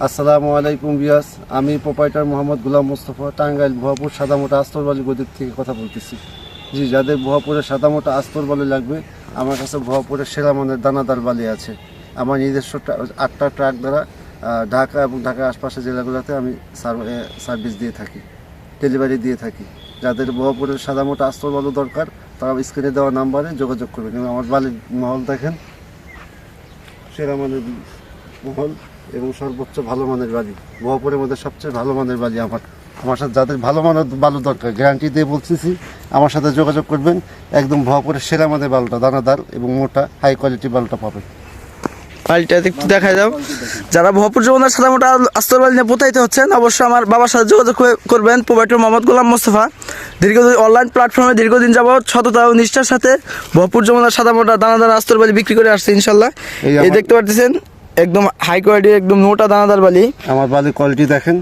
আসসালামু আলাইকুম বিয়াস আমি প্রোপাইটার মোহাম্মদ গুলাম মোস্তফা, টাঙ্গাইল ভুয়াপুর সাদামোটা আস্তরবালি গদিক থেকে কথা বলতেছি। জি, যাদের ভুয়াপুরের সাদামোটা আস্তর বালি লাগবে, আমার কাছে ভুয়াপুরের সেরা মানের দানাদার বালি আছে। আমার নিজস্ব আটটা ট্রাক দ্বারা ঢাকা এবং ঢাকার আশপাশের জেলাগুলোতে আমি সার্ভ- সার্ভিস দিয়ে থাকি, ডেলিভারি দিয়ে থাকি। যাদের ভুয়াপুরের সাদামোটা আস্তর বালু দরকার, তারা স্ক্রিনে দেওয়া নাম্বারে যোগাযোগ করবেন। এবং আমার বালির মহল দেখেন, সেরা মানের মহল। এবং সর্বোচ্চ ভালো মানের বালি মহাপুরের মধ্যে সবচেয়ে ভালো মানের বালি আমার। আমার সাথে যাদের ভালো মানের বালু দরকার গ্যারান্টি দিয়ে বলতেছি আমার সাথে যোগাযোগ করবেন। একদম ভয়াপুরের সেরা মানের বালুটা দানাদার এবং মোটা হাই কোয়ালিটি বালুটা পাবেন। বাড়িটা একটু দেখা যাও যারা ভরপুর যমুনার সাদা মোটা আস্তর বাড়ি নিয়ে প্রতারিত হচ্ছেন অবশ্যই আমার বাবার সাথে যোগাযোগ করবেন প্রোভাইডার মোহাম্মদ গোলাম মোস্তফা। দীর্ঘদিন অনলাইন প্ল্যাটফর্মে দীর্ঘদিন যাবৎ সততা ও নিষ্ঠার সাথে ভরপুর যমুনার সাদা মোটা দানাদার আস্তর বালি বিক্রি করে আসছে ইনশাল্লাহ এই দেখতে পাচ্ছেন একদম হাই কোয়ালিটি একদম মোটা দানাদার বালি। আমার বালির কোয়ালিটি দেখেন।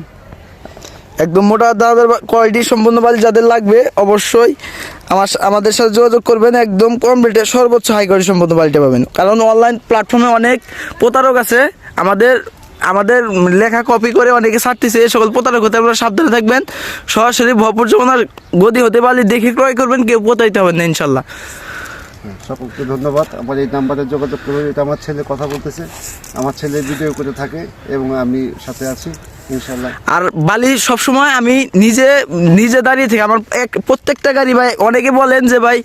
একদম মোটা দানাদার কোয়ালিটি সম্পূর্ণ বালি যাদের লাগবে অবশ্যই আমার আমাদের সাথে যোগাযোগ করবেন। একদম কম রেটে সর্বোচ্চ হাই কোয়ালিটি সম্পূর্ণ বালিটা পাবেন। কারণ অনলাইন প্ল্যাটফর্মে অনেক প্রতারক আছে। আমাদের আমাদের লেখা কপি করে অনেকে ছাড়তেছে এই সকল প্রতারক হতে। আপনারা সাবধানে থাকবেন। সরাসরি ভরপুর যমুনার গদি হতে পারলে দেখে ক্রয় করবেন। কেউ প্রতারিত হবেন না ইনশাল্লাহ। সকলকে ধন্যবাদ। আমার এই নাম্বারে যোগাযোগ করে এটা আমার ছেলে কথা বলতেছে। আমার ছেলে ভিডিও করে থাকে এবং আমি সাথে আছি। আর বালি সবসময় আমি নিজে নিজে দাঁড়িয়ে থেকে আমার এক প্রত্যেকটা গাড়ি ভাই অনেকে বলেন যে ভাই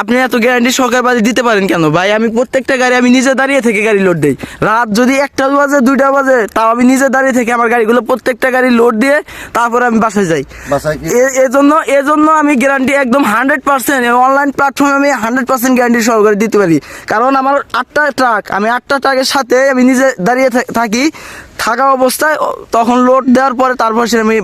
আপনি এত গ্যারান্টি সহকার বালি দিতে পারেন কেন? ভাই আমি প্রত্যেকটা গাড়ি আমি নিজে দাঁড়িয়ে থেকে গাড়ি লোড দিই। রাত যদি একটা বাজে দুইটা বাজে তাও আমি নিজে দাঁড়িয়ে থেকে আমার গাড়িগুলো প্রত্যেকটা গাড়ি লোড দিয়ে তারপরে আমি বাসায় যাই। এজন্য এজন্য আমি গ্যারান্টি একদম হান্ড্রেড পার্সেন্ট অনলাইন প্ল্যাটফর্মে আমি হান্ড্রেড পার্সেন্ট গ্যারান্টি সহকারে দিতে পারি। কারণ আমার আটটা ট্রাক আমি আটটা ট্রাকের সাথে আমি নিজে দাঁড়িয়ে থাকি। থাকা অবস্থায় তখন লোড দেওয়ার পরে তারপর সে আমি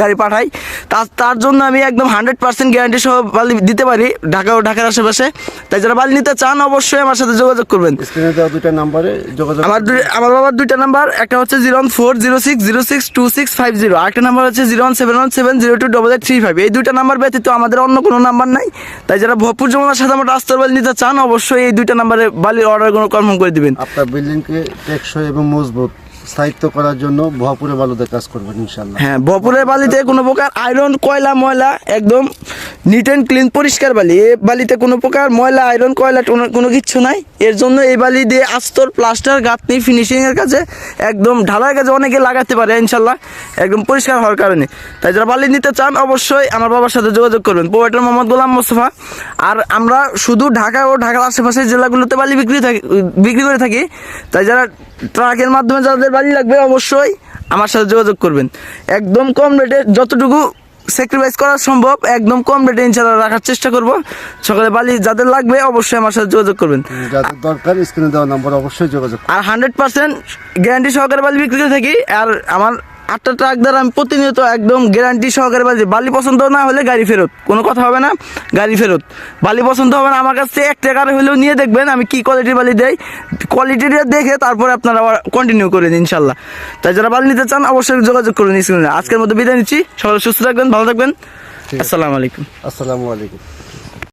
গাড়ি পাঠাই। তার তার জন্য আমি একদম হান্ড্রেড পার্সেন্ট গ্যারান্টি সহ বালি দিতে পারি ঢাকা ও ঢাকার আশেপাশে। তাই যারা বালি নিতে চান অবশ্যই আমার সাথে যোগাযোগ করবেন। স্ক্রিনে দুইটা নাম্বারে যোগাযোগ আমার আমার বাবার দুইটা নাম্বার একটা হচ্ছে zero one four zero six zero six two six five zero আরেকটা নাম্বার হচ্ছে zero one seven one seven zero two double eight three five এই দুইটা নাম্বার ব্যতীত আমাদের অন্য কোনো নাম্বার নাই। তাই যারা ভরপুর জমার সাথে আমার রাস্তার বালি নিতে চান অবশ্যই এই দুইটা নাম্বারে বালির অর্ডার কনফার্ম করে দিবেন। আপনার বিল্ডিংকে টেকসই এবং মজবুত। স্থায়িত্ব করার জন্য ভয়াপুরে বালুতে কাজ করবেন ইনশাল্লাহ হ্যাঁ বপুরের বালিতে কোনো প্রকার আয়রন কয়লা, ময়লা, একদম নিট অ্যান্ড ক্লিন পরিষ্কার বালি। এ বালিতে কোনো প্রকার ময়লা আয়রন কয়লা, কোনো- কিচ্ছু নাই। এর জন্য এই বালি দিয়ে আস্তর প্লাস্টার গাঁথনি ফিনিশিংয়ের কাছে একদম ঢালার কাছে অনেকে লাগাতে পারে, ইনশাল্লাহ। একদম পরিষ্কার হওয়ার কারণে। তাই যারা বালি নিতে চান, অবশ্যই আমার বাবার সাথে যোগাযোগ করবেন। পোয়েটার মোহাম্মদ গোলাম মোস্তফা। আর আমরা শুধু ঢাকা ও ঢাকার আশেপাশের জেলাগুলোতে বালি বিক্রি থাকি, বিক্রি করে থাকি। তাই যারা ট্রাকের মাধ্যমে যাদের বালি লাগবে, অবশ্যই আমার সাথে যোগাযোগ করবেন। একদম কম রেটে যতটুকু স্যাক্রিফাইস করা সম্ভব একদম কম রেটে ইনশাল্লাহ রাখার চেষ্টা করব। সকালে বালি যাদের লাগবে অবশ্যই আমার সাথে যোগাযোগ করবেন। যাদের দরকার স্ক্রিনে দেওয়া নাম্বার অবশ্যই যোগাযোগ। আর হান্ড্রেড পার্সেন্ট গ্যারান্টি সহকারে বালি বিক্রি করে থাকি। আর আমার আটটা ট্রাক দ্বারা আমি প্রতিনিয়ত একদম গ্যারান্টি সহকারে দিই। বালি পছন্দ না হলে গাড়ি ফেরত। কোনো কথা হবে না গাড়ি ফেরত। বালি পছন্দ হবে না আমার কাছে এক টাকার হলেও নিয়ে দেখবেন আমি কি কোয়ালিটির বালি দেই। কোয়ালিটিটা দেখে তারপরে আপনারা আবার কন্টিনিউ করেন ইনশাল্লাহ। তাই যারা বালি নিতে চান অবশ্যই যোগাযোগ করুন স্ক্রিনে। আজকের মধ্যে বিদায় নিচ্ছি। সবাই সুস্থ থাকবেন ভালো থাকবেন। আসসালামু আলাইকুম। আসসালামু আলাইকুম।